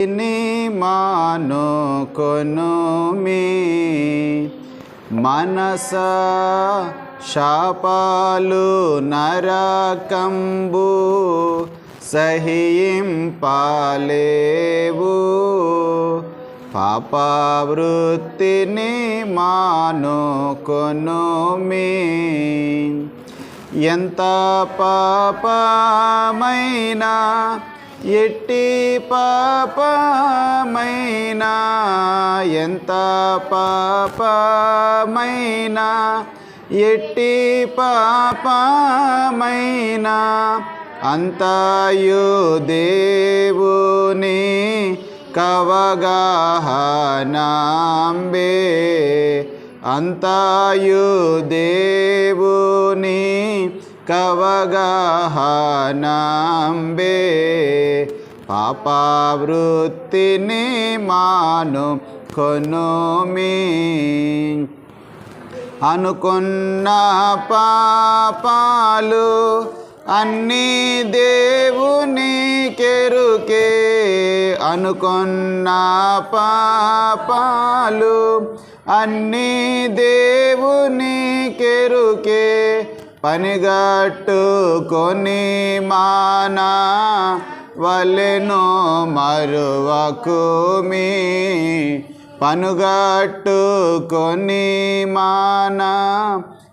ని మాను కొనుమి మనస శాపాలు నరకంబు సహింపాలేవు. పాపవృత్తిని మాను కొనుమి ఎంత పాపమైనా ఎట్టి పాపమైనా ఎంత పాపమైనా ఎట్టి పాపమైనా అంతయు దేవుని కవగాహనాంబే అంతయు దేవుని కవగాహనాంబే. పాపవృత్తిని మాను కొనుమి అనుకున్న పాపాలు అన్నీ దేవుని కెరుకే. అనుకున్న పాపాలు అన్నీ దేవుని కెరుకే. పనిగట్టుకొని మానా వలెను మరువకుమి పనుగట్టుకొని మాన.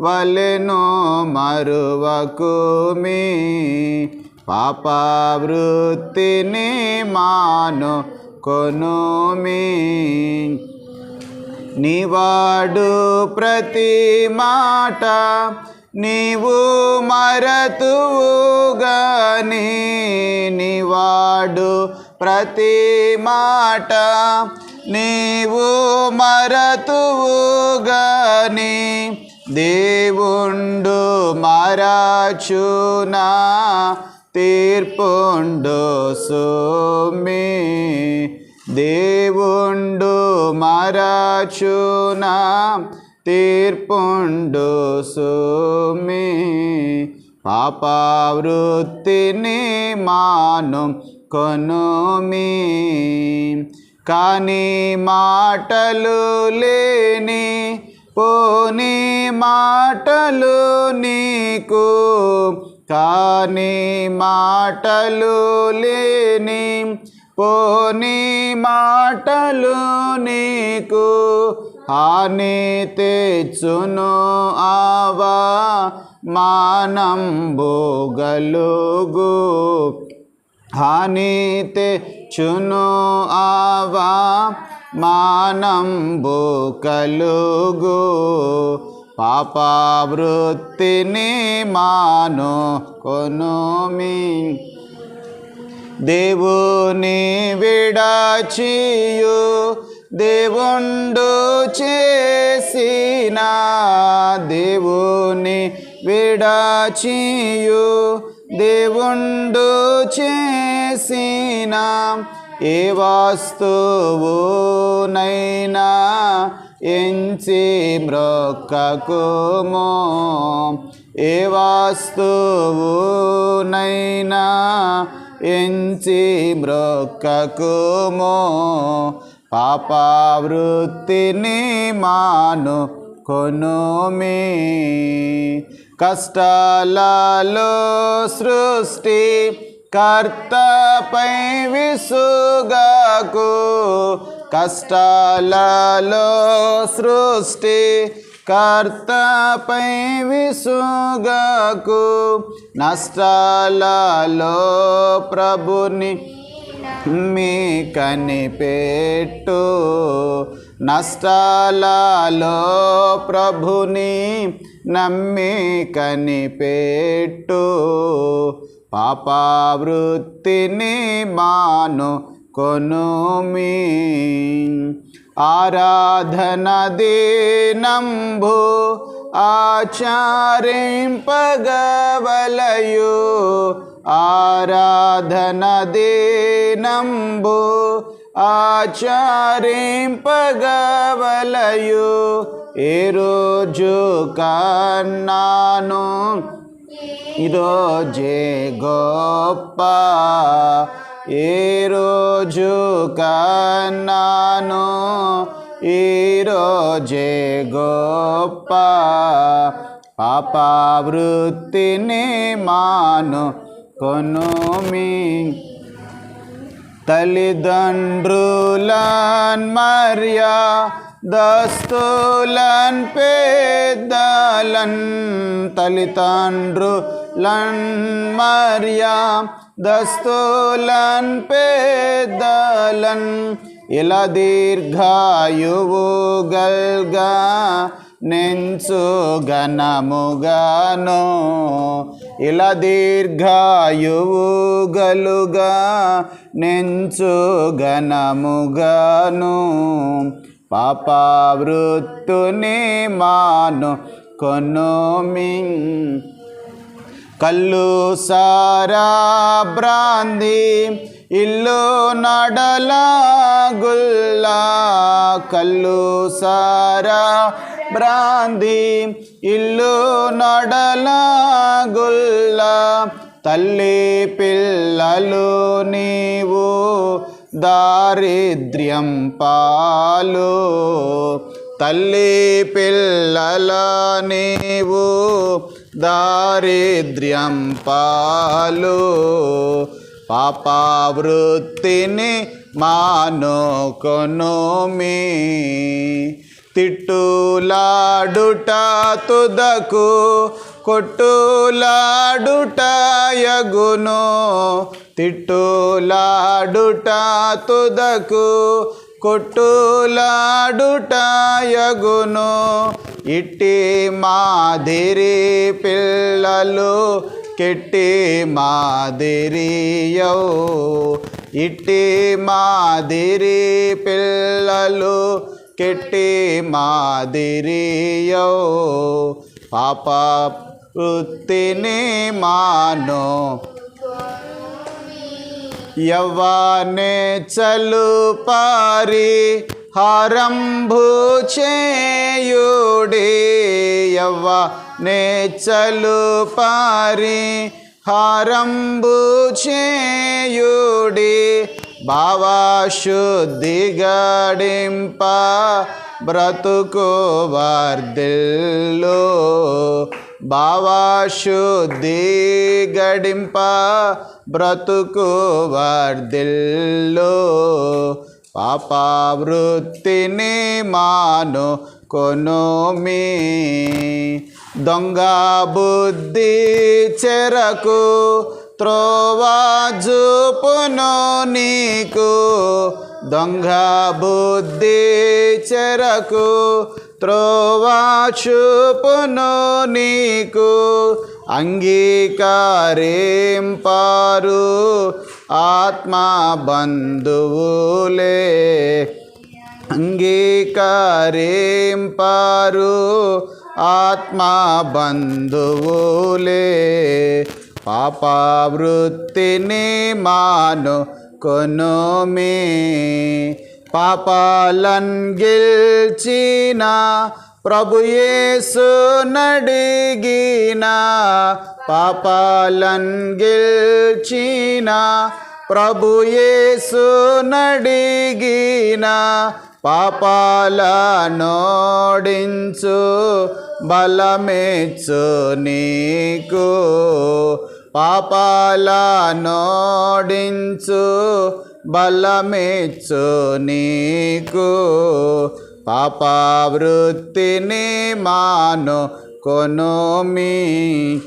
వలెను మరువకుమి పాపవృత్తిని మాను కొనుమి నివాడు ప్రతి మాట నీవు మరతువుగాని నివాడు ప్రతి మాట. నీవు మరతువుగాని దేవుండు మరచునా. తీర్పుండు సుమి. దేవుండు మరచునా. తీర్పుండు సుమి పాపవృత్తిని మాను కొనుమి. కానీ మాటలు లేని పోని మాటలు నీకు. కానీ మాటలు లేని పోని మాటలు నీకు. హాని తెచ్చును ఆవా మానంబు గలుగు హాని తెచ్చును ఆవా మానంబు కలుగు పాపవృత్తిని మాను కొనుమి దేవుని విడాచియు దేవుండు చేసిన దేవుని విడాచియు. దేవుండు చేసిన ఏ వస్తువునైనా ఎంచి మ్రొక్కకుమో ఏ వస్తువునైనా ఎంచి మ్రొక్కకుమో పాపవృత్తిని మాను కొనుమి కష్టాలలో సృష్టి కర్తపై విసుగాకు. కష్టాలలో సృష్టి కర్తపై విసుగాకు. నష్టాలలో ప్రభుని మీ కనిపెట్టు. నష్టాలలో ప్రభుని నమ్మి కనిపెట్టు. పాపవృత్తిని మాను కొనుమి ఆరాధన దీనంభు ఆచారింపగవలయు. ఆరాధన దీనంబు ఆచారింపగవలయు ఏ రోజు కన్నాను ఈరోజే గొప్ప ఏ రోజు కన్నాను ఈరోజే గొప్ప పాపా వృత్తిని మాను కొనుమి తల్లిదండ్రులన్ మర్యా దస్తులన్ పేదలన్ తల్లిదండ్రులన్ మర్యా దస్తులన్ పేదలన్ ఇలా దీర్ఘాయువు గల్గా నెంచు ఘనముగాను ఇలా దీర్ఘాయువు గలుగా నెంచు ఘనముగాను. పాపవృత్తుని మాను కొనుమి కల్లు సారా బ్రాంది ఇల్లు నడల గుల్లా కల్లు సారా బ్రాంది ఇల్లు నడల గుల్లా తల్లి పిల్లలు నీవు దారిద్ర్యం పాలు. తల్లి పిల్లల నీవు దారిద్ర్యం పాలు. పాపావృత్తిని మాను కొనుమి తిట్టులాడుట తుదకు కొట్టులాడుట యగును. తిట్టులాడుట తుదకు కొట్టులాడుట యగును. ఇట్టి మాదిరి పిల్లలు కెట్టి మాదిరియో ఇట్టి మాదిరి పిల్లలు కెట్టి మాదిరియో పాప వృత్తిని మాను యవ్వానే చలు పారి హారంభు చేయుడి యవ్వానే పారి హారంభు చేయుడి గడింప బ్రతుకు వర్ధిల్లు భావశుద్ధి గడింప బ్రతుకు వర్ధిల్లు పాపావృత్తిని మాను కొనుమి. దొంగ బుద్ధి చెరకు త్రోవాజుపును నీకు. దొంగ బుద్ధి చెరకు త్రోవాచుపును నీకు. అంగీకారింపారు ఆత్మా బంధువులే. అంగీకారింపారు ఆత్మా బంధువులే. పాపవృత్తిని మాను కొనుమి. పాపాలన్ గెల్చిన ప్రభుయేసు నడిగిన పాపాలన్ గెల్చిన ప్రభుయేసు నడిగిన పాపాల నోడించు బలమేచ్చు నీకు. పాపాల నోడించు బలమేచ్చు నీకు. పాపావృత్తిని మాను కొనోమి.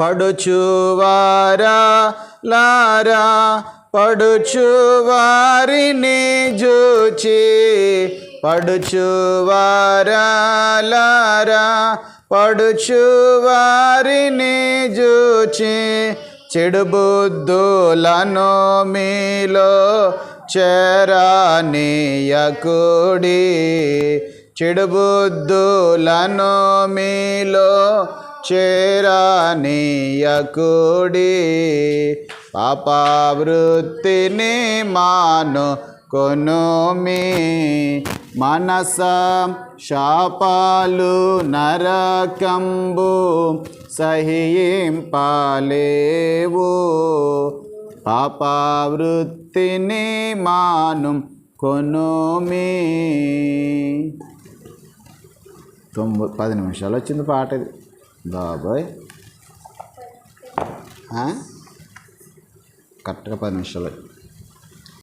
పడుచువారా లారా పడుచువారిని జూచి. పడుచువారా లారా పడుచువారిని జూచి. చెడు బుద్ధులను మీలో చెరానీయకుడి చెడుబుద్ధులను మీలో చేరానీయకుడి పాపవృత్తిని మాను కొనుమి మనస శాపాలు నరకంబు సహింపాలేవు. పాపవృత్తిని మాను కొనుమి. తొమ్మిది పది నిమిషాలు వచ్చింది పాట ఇది. బాబాయ్. కరెక్ట్గా పది నిమిషాలు.